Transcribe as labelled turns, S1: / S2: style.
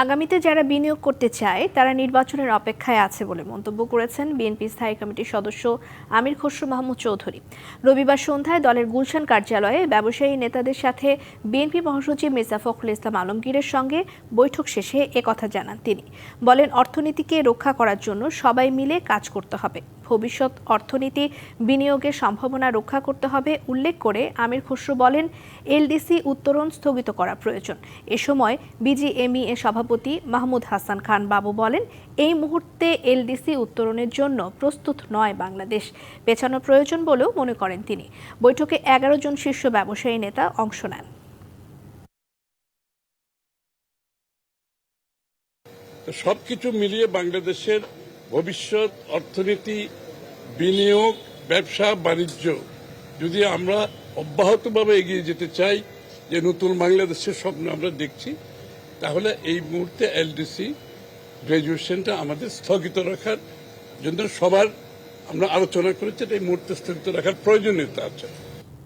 S1: আগামীতে যারা বিনিয়োগ করতে চায়, তারা নির্বাচনের অপেক্ষায় আছে বলে মন্তব্য করেছেন বিএনপি স্থায়ী কমিটির সদস্য আমির খসরু মাহমুদ চৌধুরী। রবিবার সন্ধ্যায় দলের গুলশান কার্যালয়ে ব্যবসায়ী নেতাদের সাথে বিএনপি মহাসচিব মির্জা ফখরুল ইসলাম আলমগীরের সঙ্গে বৈঠক শেষে একথা জানান তিনি। বলেন, অর্থনীতিকে রক্ষা করার জন্য সবাই মিলে কাজ করতে হবে। ভবিষ্যৎ অর্থনীতি বিনিয়োগের সম্ভাবনা রক্ষা করতে হবে, উল্লেখ করে আমির খসরু বলেন, এলডিসি উত্তরণ স্থগিত করা প্রয়োজন। এ সময় বিজিএমই এর সভাপতি মাহমুদ হাসান খান বাবু বলেন, এই মুহূর্তে এলডিসি উত্তরণের জন্য প্রস্তুত নয় বাংলাদেশ। পেছানো প্রয়োজন বলেও মনে করেন তিনি। বৈঠকে এগারো জন শীর্ষ ব্যবসায়ী নেতা অংশ নেন।
S2: তো সবকিছু মিলিয়ে বাংলাদেশের ভবিষ্যৎ অর্থনীতি বিনিয়োগ, ব্যবসা, বাণিজ্য। যদি আমরা অব্যাহতভাবে এগিয়ে যেতে চাই, যে নতুন বাংলাদেশের স্বপ্ন আমরা দেখছি, তাহলে এই মুহূর্তে এলডিসি গ্রাজুয়েশনটা আমাদের স্থগিত রাখার জন্য সবার আমরা আলোচনা করেছি, এটা এই মুহূর্তে স্থগিত রাখার প্রয়োজনীয়তা আছে।